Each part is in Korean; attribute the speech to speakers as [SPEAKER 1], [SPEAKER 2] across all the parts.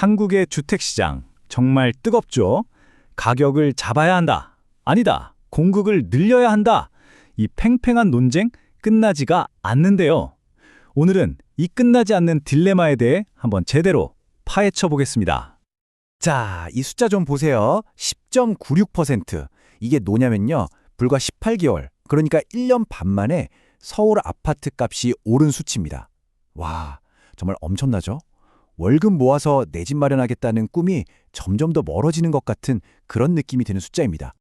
[SPEAKER 1] 한국의 주택시장 정말 뜨겁죠? 가격을 잡아야 한다. 아니다. 공급을 늘려야 한다. 이 팽팽한 논쟁 끝나지가 않는데요. 오늘은 이 끝나지 않는 딜레마에 대해 한번 제대로 파헤쳐 보겠습니다.
[SPEAKER 2] 자, 이 숫자 좀 보세요. 10.96%. 이게 뭐냐면요. 불과 18개월, 그러니까 1년 반 만에 서울 아파트 값이 오른 수치입니다. 와, 정말 엄청나죠? 월급 모아서 내 집 마련하겠다는 꿈이 점점 더 멀어지는 것 같은 그런 느낌이 드는 숫자입니다.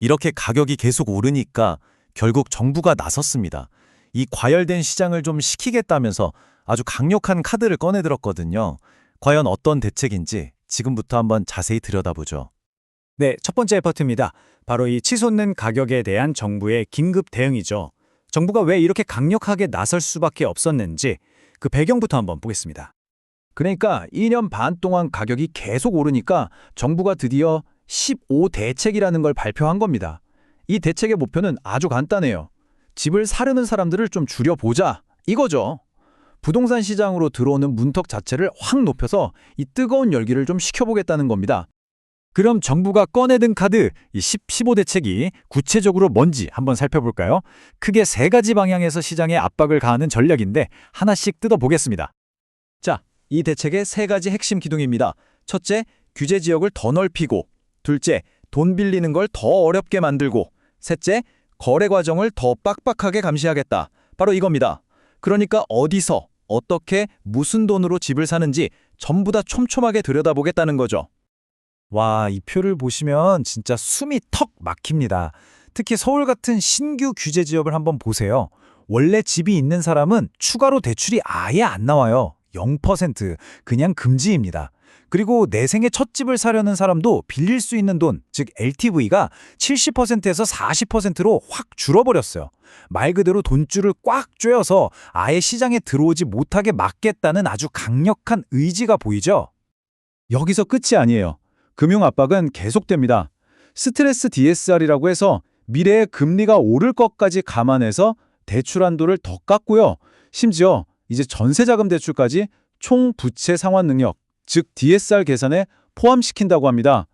[SPEAKER 3] 이렇게 가격이 계속 오르니까 결국 정부가 나섰습니다. 이 과열된 시장을 좀 식히겠다면서 아주 강력한 카드를 꺼내들었거든요. 과연 어떤 대책인지 지금부터 한번 자세히 들여다보죠.
[SPEAKER 1] 네, 첫 번째 에퍼트입니다. 바로 이 치솟는 가격에 대한 정부의 긴급 대응이죠. 정부가 왜 이렇게 강력하게 나설 수밖에 없었는지 그 배경부터 한번 보겠습니다.
[SPEAKER 2] 그러니까 2년 반 동안 가격이 계속 오르니까 정부가 드디어 15대책이라는 걸 발표한 겁니다. 이 대책의 목표는 아주 간단해요. 집을 사려는 사람들을 좀 줄여보자. 이거죠. 부동산 시장으로 들어오는 문턱 자체를 확 높여서 이 뜨거운 열기를 좀 식혀보겠다는 겁니다.
[SPEAKER 1] 그럼 정부가 꺼내든 카드 이 10, 15대책이 구체적으로 뭔지 한번 살펴볼까요? 크게 세 가지 방향에서 시장에 압박을 가하는 전략인데 하나씩 뜯어보겠습니다.
[SPEAKER 2] 자, 이 대책의 세 가지 핵심 기둥입니다. 첫째, 규제 지역을 더 넓히고 둘째, 돈 빌리는 걸 더 어렵게 만들고 셋째, 거래 과정을 더 빡빡하게 감시하겠다. 바로 이겁니다. 그러니까 어디서, 어떻게, 무슨 돈으로 집을 사는지 전부 다 촘촘하게 들여다보겠다는 거죠.
[SPEAKER 1] 와, 이 표를 보시면 진짜 숨이 턱 막힙니다. 특히 서울 같은 신규 규제 지역을 한번 보세요. 원래 집이 있는 사람은 추가로 대출이 아예 안 나와요. 0% 그냥 금지입니다. 그리고 내 생애 첫 집을 사려는 사람도 빌릴 수 있는 돈, 즉 LTV가 70%에서 40%로 확 줄어버렸어요. 말 그대로 돈줄을 꽉 조여서 아예 시장에 들어오지 못하게 막겠다는 아주 강력한 의지가 보이죠?
[SPEAKER 2] 여기서 끝이 아니에요. 금융 압박은 계속됩니다. 스트레스 DSR이라고 해서 미래의 금리가 오를 것까지 감안해서 대출 한도를 더 깎고요. 심지어 이제 전세자금 대출까지 총 부채 상환 능력, 즉 DSR 계산에 포함시킨다고 합니다.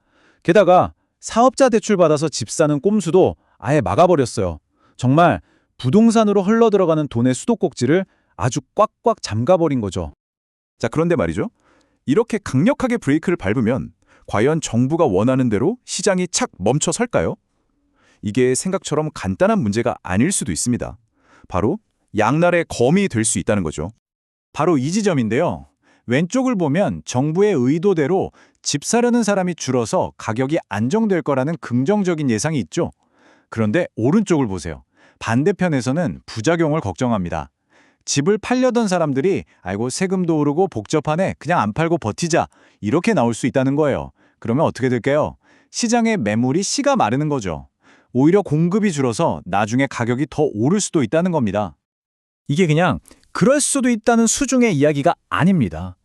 [SPEAKER 2] 게다가 사업자 대출 받아서 집 사는 꼼수도 아예 막아버렸어요. 정말 부동산으로 흘러들어가는 돈의 수도꼭지를 아주 꽉꽉 잠가버린 거죠.
[SPEAKER 4] 자, 그런데 말이죠. 이렇게 강력하게 브레이크를 밟으면 과연 정부가 원하는 대로 시장이 착 멈춰 설까요? 이게 생각처럼 간단한 문제가 아닐 수도 있습니다. 바로 양날의 검이 될 수 있다는 거죠.
[SPEAKER 2] 바로 이 지점인데요. 왼쪽을 보면 정부의 의도대로 집 사려는 사람이 줄어서 가격이 안정될 거라는 긍정적인 예상이 있죠. 그런데 오른쪽을 보세요. 반대편에서는 부작용을 걱정합니다. 집을 팔려던 사람들이 아이고 세금도 오르고 복잡하네 그냥 안 팔고 버티자 이렇게 나올 수 있다는 거예요. 그러면 어떻게 될까요? 시장의 매물이 씨가 마르는 거죠. 오히려 공급이 줄어서 나중에 가격이 더 오를 수도 있다는 겁니다.
[SPEAKER 1] 이게 그냥 그럴 수도 있다는 수중의 이야기가 아닙니다.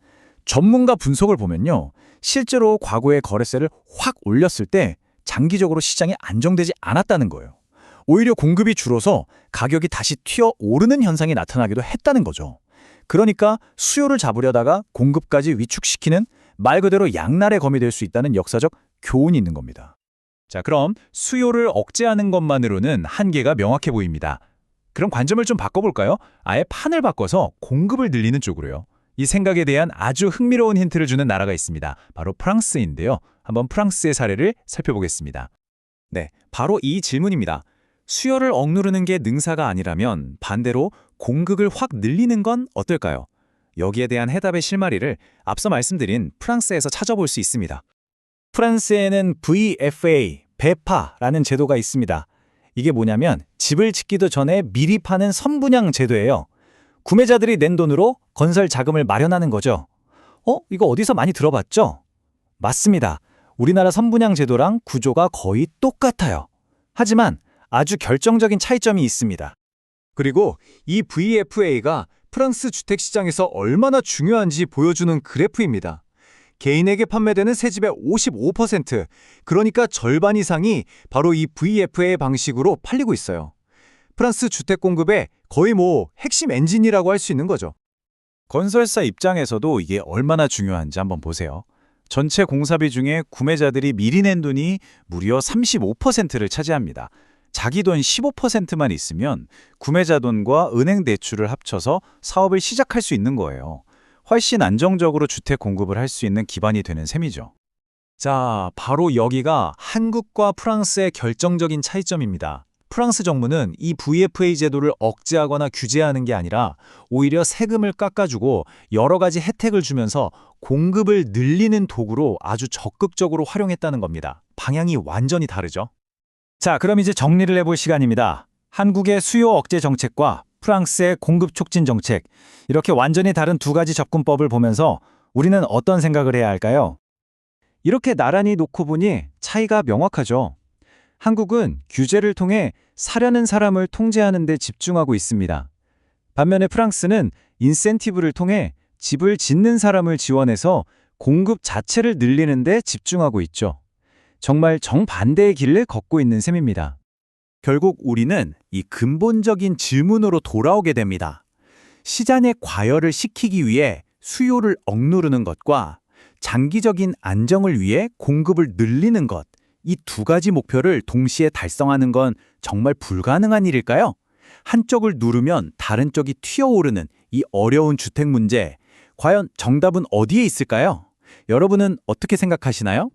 [SPEAKER 1] 전문가 분석을 보면요. 실제로 과거에 거래세를 확 올렸을 때 장기적으로 시장이 안정되지 않았다는 거예요. 오히려 공급이 줄어서 가격이 다시 튀어 오르는 현상이 나타나기도 했다는 거죠. 그러니까 수요를 잡으려다가 공급까지 위축시키는 말 그대로 양날의 검이 될 수 있다는 역사적 교훈이 있는 겁니다. 자, 그럼 수요를 억제하는 것만으로는 한계가 명확해 보입니다. 그럼 관점을 좀 바꿔볼까요? 아예 판을 바꿔서 공급을 늘리는 쪽으로요. 이 생각에 대한 아주 흥미로운 힌트를 주는 나라가 있습니다. 바로 프랑스인데요. 한번 프랑스의 사례를 살펴보겠습니다. 네, 바로 이 질문입니다. 수요를 억누르는 게 능사가 아니라면 반대로 공급을 확 늘리는 건 어떨까요? 여기에 대한 해답의 실마리를 앞서 말씀드린 프랑스에서 찾아볼 수 있습니다. 프랑스에는 VFA, 배파라는 제도가 있습니다. 이게 뭐냐면 집을 짓기도 전에 미리 파는 선분양 제도예요. 구매자들이 낸 돈으로 건설 자금을 마련하는 거죠. 어? 이거 어디서 많이 들어봤죠? 맞습니다. 우리나라 선분양 제도랑 구조가 거의 똑같아요. 하지만 아주 결정적인 차이점이 있습니다.
[SPEAKER 2] 그리고 이 VFA가 프랑스 주택시장에서 얼마나 중요한지 보여주는 그래프입니다. 개인에게 판매되는 새 집의 55%, 그러니까 절반 이상이 바로 이 VFA 방식으로 팔리고 있어요. 프랑스 주택 공급의 거의 뭐 핵심 엔진이라고 할 수 있는 거죠.
[SPEAKER 1] 건설사 입장에서도 이게 얼마나 중요한지 한번 보세요.
[SPEAKER 2] 전체 공사비 중에 구매자들이 미리 낸 돈이 무려 35%를 차지합니다. 자기 돈 15%만 있으면 구매자 돈과 은행 대출을 합쳐서 사업을 시작할 수 있는 거예요. 훨씬 안정적으로 주택 공급을 할 수 있는 기반이 되는 셈이죠.
[SPEAKER 3] 자, 바로 여기가 한국과 프랑스의 결정적인 차이점입니다. 프랑스 정부는 이 VFA 제도를 억제하거나 규제하는 게 아니라 오히려 세금을 깎아주고 여러 가지 혜택을 주면서 공급을 늘리는 도구로 아주 적극적으로 활용했다는 겁니다. 방향이 완전히 다르죠.
[SPEAKER 1] 자, 그럼 이제 정리를 해볼 시간입니다. 한국의 수요 억제 정책과 프랑스의 공급 촉진 정책. 이렇게 완전히 다른 두 가지 접근법을 보면서 우리는 어떤 생각을 해야 할까요?
[SPEAKER 2] 이렇게 나란히 놓고 보니 차이가 명확하죠. 한국은 규제를 통해 사려는 사람을 통제하는 데 집중하고 있습니다. 반면에 프랑스는 인센티브를 통해 집을 짓는 사람을 지원해서 공급 자체를 늘리는 데 집중하고 있죠. 정말 정반대의 길을 걷고 있는 셈입니다.
[SPEAKER 3] 결국 우리는 이 근본적인 질문으로 돌아오게 됩니다. 시장의 과열을 시키기 위해 수요를 억누르는 것과 장기적인 안정을 위해 공급을 늘리는 것, 이 두 가지 목표를 동시에 달성하는 건 정말 불가능한 일일까요? 한쪽을 누르면 다른 쪽이 튀어오르는 이 어려운 주택 문제, 과연 정답은 어디에 있을까요? 여러분은 어떻게 생각하시나요?